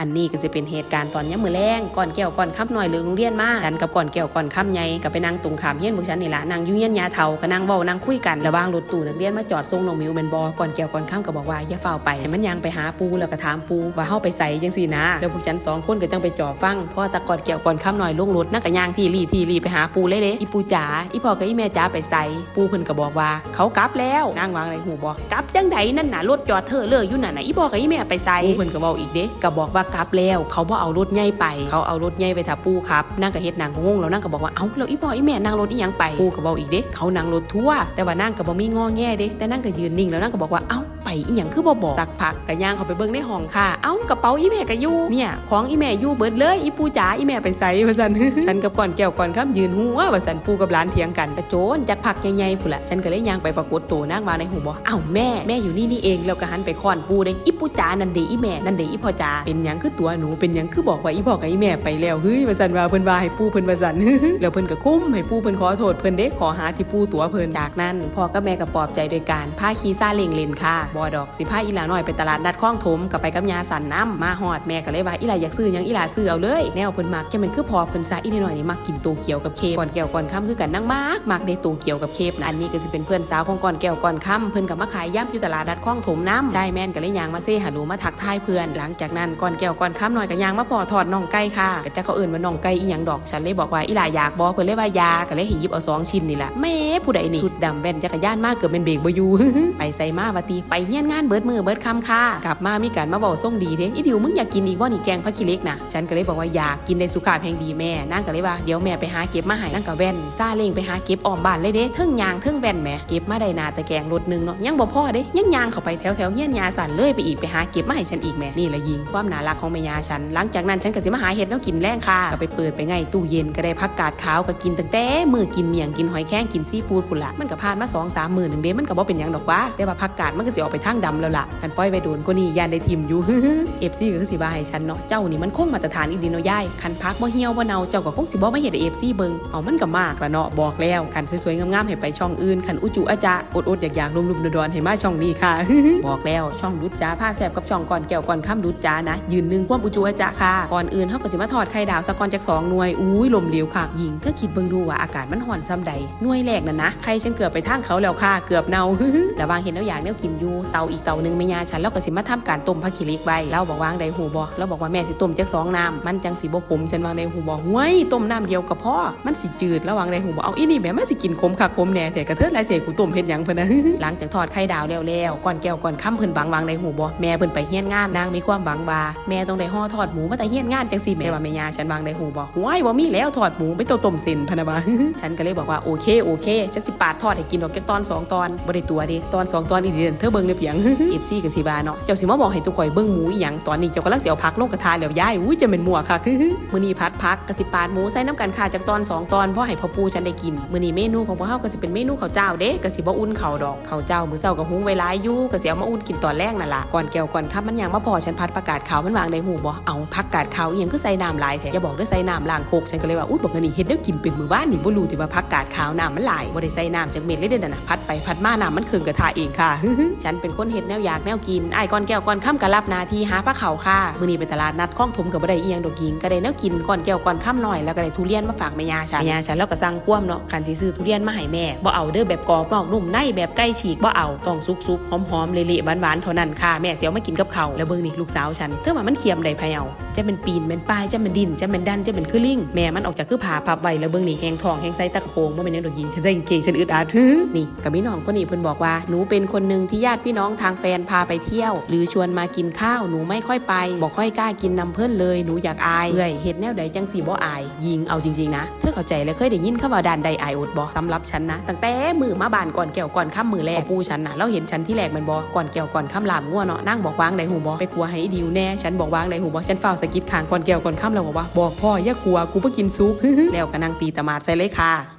อันนี้ก็จะเป็นเหตุการณ์ตอนย้ำมือแรงก่อนแก้วก่อนค่ำหน่อยเรื่องโรงเรียนมาฉันกับก่อนแก้วก่อนค่ำใหญ่ก็ไปนั่งตรงขามเฮียนพวกฉันนี่ละนั่งยุ่เฮียนยาเทาก็นั่งเว้านั่งคุยกันระว่างรถตู้นักเรียนมาจอดส่งนงมิวแมนบอก่อนแก้วก่อนค่ำก็บอกว่าอย่าเฝ้าไปให้มันยังไปหาปูแล้วก็ถามปูว่าเฮาไปใส่จังซี่นะแล้วพวกฉันสองคนก็จังไปจ่อฟังเพราะว่าตะก่อนแก้วก่อนค่ำหน่อยลงรถนั่งก็ย่างที่รีที่รีไปหาปูเลยเด้อีปูจ๋าอีพ่อกับอีแม่จ๋าไปใส่ปูเพิ่นก็บอกว่า เขากลับแล้วนางวางอะไรหูบอกกลับจังใดนั่นน่ะรถจอดเธอเลยอยู่นั่นน่ะอีพ่อกับอีแม่ไปใส่ปูเพิ่นก็บอกอีกเด้ก็บอกว่ากลับแล้ว เขาบ่เอารถใหญ่ไป เขาเอารถใหญ่ไปทับปูครับนั่งกับเฮ็ดนางก็งงแล้วนั่งก็บอกว่าเอ้าเราอีพ่ออีแม่นั่งรถอีหยังไปปูก็บอกอีกเด้เขานั่งรถทั่วแต่ว่านั่งก็บ่มีงอแง่เด้แต่นั่งก็ยืนนิ่งแล้วนั่งก็บอกว่าเอ้า อีหยังคือบ่บอกสักพักก็ย่างเขาไปเบิ่งในห้องค่ะ เอ้ากระเป๋าอีแม่ก็อยู่เนี่ยของอีแม่ยู่เบิดเลยอีปูจ๋าอีแม่ไปใส่ว่าซั่นฉันกับก่อนแก้วก่อนครับยืนหัวว่าซั่นปูกับหลานเถียงกันกระโจนจักพักใหญ่ๆพุ่นละฉันก็เลยย่างไปปรากฏตัวนั่งมาในหูบ่เอ้าแม่แม่อยู่นี่นี่เองแล้วก็หันไปค้อนปูเด้อีปูจ๋านั่นเดอีแม่นั่นเดอีพ่อจ๋าเป็นหยังคือตัวหนูเป็นหยังคือบอกว่าอีพ่อกับอีแม่ไปแล้วเฮ้ยว่าซั่นว่าเพิ่นว่าให้ปูเพิ่นว่าซั่นแล้วเพิ่นก็คุ้มให้ปูเพิ่นขอโทษเพิ่นเด้ขอหาที่ปูตัวเพิ่นจากนั้นพ่อกับแม่ก็ปลอบใจโดยการพาขี่ซาเล้งเล่นค่ะบ่ดอกสิพาอีหลาน้อยไปตลาดนัดคลองถมก็ไปกับยาสันน้ำมาฮอดแม่ก็เลยว่าอีหลาอยากซื้อยังอีหลาซื้อเอาเลยแนวเพิ่นมักจะมันคือพอเพิ่นซาอีน้อยนี่มักกินโตเกียวกับเคฟก่อนแก้วก่อนค่ำคือกันนั่งมากมักได้โตเกียวกับเคฟนะอันนี้ก็สิเป็นเพื่อนสาวของก่อนแก้วก่อนค่ำเพิ่นก็มาขายย่ำอยู่ตลาดนัดคลองถมน้ำใช่แม่นก็เลยยางมาเซ่ฮัลโหลมาทักทายเพื่อนหลังจากนั้นก่อนแก้วก่อนค่ำหน่อยก็ยางมาพอถอดน่องไก่ค่ะก็จะเขาเอื่นว่าน่องไก่อีหยังดอกฉันเลยบอกว่าอีหลาอยากบอเพิ่นเลยว่ายาก็เลยให้ยิบเอาสองชิ้นนี่แหละแม่ผู้ใดนี่ชุดดำแว่นจักรยานมากเกือบเป็นเบรกบ่อยู่ไปใส่มาว่าตีไปเฮี้ยนงานเบิดมือเบิดคำค่ะ กลับมามีการมาบอกส่งดีเด้อีดิวมึงอยากกินอีกว่านี่แกงผักขี้เล็กนะฉันก็เลยบอกว่าอยากกินได้สุขภาพแห่งดีแม่นั่งก็เลยว่าเดี๋ยวแม่ไปหาเก็บมาให้นั่งกับแว่นซาเล้งไปหาเก็บออมบ้านเลยเด้เทิงยางเทิงแว่นแม่เก็บมาได้นาตะแกงรถหนึงเนาะยังบ่พอเด้ยังยางเข้าไปแถวแถวเฮี้ยนยาสันเลยไปอีกไปหาเก็บมาให้ฉันอีกแม่นี่ละยิงความน่ารักของแม่ยาฉัน หลังจากนั้นฉันก็สิมาหาเห็ดแล้วกินแรงค่ะก็ไปเปิดไปไงตู้เย็นก็ได้พักกาดขาวก็กินตั้งแต่มือกินเมียงกินหอยแข้งกินซีฟู้ดพุ่นละมันก็ผ่านมาสองสามมื้อหนึ่งเด้มันก็บ่เป็นหยังดอกว่าแต่ว่าพักกาดมันก็สิออกไปทางดำแล้วล่ะกันปล่อยไปโดนก็นี่ยานได้ทิมอยู่เอฟซีก็คือสิว่าให้ฉันเนาะเจ้านี่มันคงมาตรฐานอีดีเนาะยายคันพักบ่เหี่ยวบ่เนาเจ้าก็คงสิบ่มาเฮ็ดให้เอฟซีเบิงเอามันก็มากละเนาะบอกแล้วคันสวยๆงามๆให้ไปช่องอื่นคันอุจุอาจะอดๆอยากๆลุมๆดอนๆให้มาช่องนี้ค่ะ บอกแล้วช่องดุดจ้าผ้าแสบกับช่องก่อนแก้วก่อนค่ำดุดจ้านะยืนหนึ่งความอุจุอาจะค่ะก่อนอื่นเฮาก็สิมาถอดไข่ดาวสักก่อนจากสองหน่วยอุ้ยลมเหลวขากยิงเธอคิดเบิ่งดูว่าอากาศมันห่อนซ้ำใดหน่วยแรกนั่นนะใครฉันเกือบไปทางเขาแล้วค่ะเกือบเนาระว่างเห็นแล้วอยากแนวกินอยู่เตาอีกเตาหนึงแม่ยาฉันแล้วก็สิมาทำการต้มผักขี้เหล็กไว้เราบอกว่างใดหูบ่เราบอกว่าแม่สิต้มจักสองน้ำมันจังสิบ่ขมฉันวางใดหูบ่ห้วยต้มน้ำเดียวก็พอมันสิจืดระว่างใดหูบ่เอาอีนี่แม่มันสิกินขมค่ะขมแน่แต่กระเทิดลายเสกกูต้มเฮ็ดหยังเพิ่นนะหลังจากทอดไข่ดาวแล้วแล้วก่อนแก้วก่อนค่ำเพิ่นบังวางใดหูบ่แม่เพิ่นไปเฮียนงานนางมีความหวังว่าแม่ต้องได้ห่อทอดหมูมาแต่เฮียนงานจังสิแม่ว่าแม่ยาฉันวางใดหูบ่ห้วยบ่มีแล้วทอดหมูไปต้มเส้นพนะบ่าฉันก็เลยบอกว่าโอเคโอเคฉันสิปาดทอดให้กินดอกแค่ตอนสองตอนบ่ได้ตัวดิตอนสองตอนอีเดนเธอเบิ่งได้เพียงเอฟซีกับสิบาเนาะเจ้าสิมาบอกให้ทุกข่อยเบิ่งหมูอีหยังตอนนี้เจ้ากำลังสิเอาผักลงกระทะแล้วย้ายอุ้ยจะเป็นหมัวค่ะมื้อนี้พัดพักกะสิปาดหมูใส่น้ำกันค่ะจากตอนสองตอนเพราะให้พ่อปูฉันได้กินมื้อนี้เมนูของพวกเฮาก็สิเป็นเมนูข้าวเจ้าเด้ก็สิบ่อุ่นข้าวดอกข้าวเจ้ามื้อเช้าก็หุงไว้หลายอยู่ก็สิเอามาอุ่นกินตอนแรกนั่นล่ะก่อนแก้วก่อนค่ำมันยังมาพอฉันพัดประกาศข่าวมันวางในหูบ่เอาผักกาดขาวอีหยังคือใส่น้ำหลายแท้อย่าบอกเด้อใส่น้ำล้างโคกฉันก็เลยว่าอุ๊ยบอกอันนี้เฮ็ดแนวกินเป็นมื้อบ้านนี่บ่รู้ติว่าผักกาดขาวน้ำมันหลายบ่ได้ใส่น้ำจากเม็ดเลยเด้อนั่นน่ะพัดไปพัดมาน้ำมันเคืองกระทะเองค่ะฉันเป็นคนเฮ็ดแนวอยากแนวกินอ้ายก่อนแก้วก่อนค่ำก็รับหน้าที่หาปลาเขาค่ะมื้อนี้ไปตลาดนัดคลองถมก็บ่ได้อีหยังดอกหญิงก็ได้แนวกินก่อนแก้วก่อนค่ำหน่อยแล้วก็ได้ทุเรียนมาฝากแม่ยาฉันแม่ยาฉันแล้วก็สั่งคว่ำเนาะคันสิซื้อทุเรียนมาให้แม่บ่เอาเด้อแบบกรอบนอกนุ่มในแบบใกล้ฉีกบ่เอาต้องสุกๆหอมๆเละๆหวานๆเท่านั้นค่ะแม่สิเอามากินกับข้าวแล้วเบิ่งนี่ลูกสาวฉันเธอว่ามันเคียมได้ไผเอาจะเป็นปีนเป็นปลายจะเป็นดินจะเป็นดันจะเป็นคือลิงแม่มันออกจากคือผาพับไว้แล้วเบิ่งนี่แหงทองแหงใส่ตะกระโปรงบ่แม่นหยังดอกหญิงฉันใส่กางเกงฉันอึดอัดนี่กับพี่น้องคนนี้เพิ่นบอกว่าหนูเป็นคนหนึ่งที่ญาติพี่น้องทางแฟนพาไปเที่ยว หรือชวนมากินข้าวหนูไม่ค่อยไปบอกค่อยกล้ากินนำเพื่อนเลยหนูอยากอายเอื่อยเฮ็ดแนวใดจังสีบ่อาย ยิงเอาจริงๆนะเธอเข้าใจและเคยได้ยินคำว่าด่านใดอายอดบ่สำหรับฉันนะตั้งแต่มือมาบานก่อนแก้วก่อนค่ำมือแรกปูฉันนะเราเห็นฉันที่แรกมันบ่ก่อนแก้วก่อนค่ำลามงัวเนาะนั่งบอกวางใดหูบ่ไปครัวให้ดิวแน่ฉันบอกวางใดหูบ่ฉันเฝ้าสะกิดขางก่อนแก้วก่อนค่ำแล้วบอกว่าบอกพ่ออย่ากลัวกูเพิ่งกินซุกแล้วก็นั่งตีตมาดใส่เลยค่ะ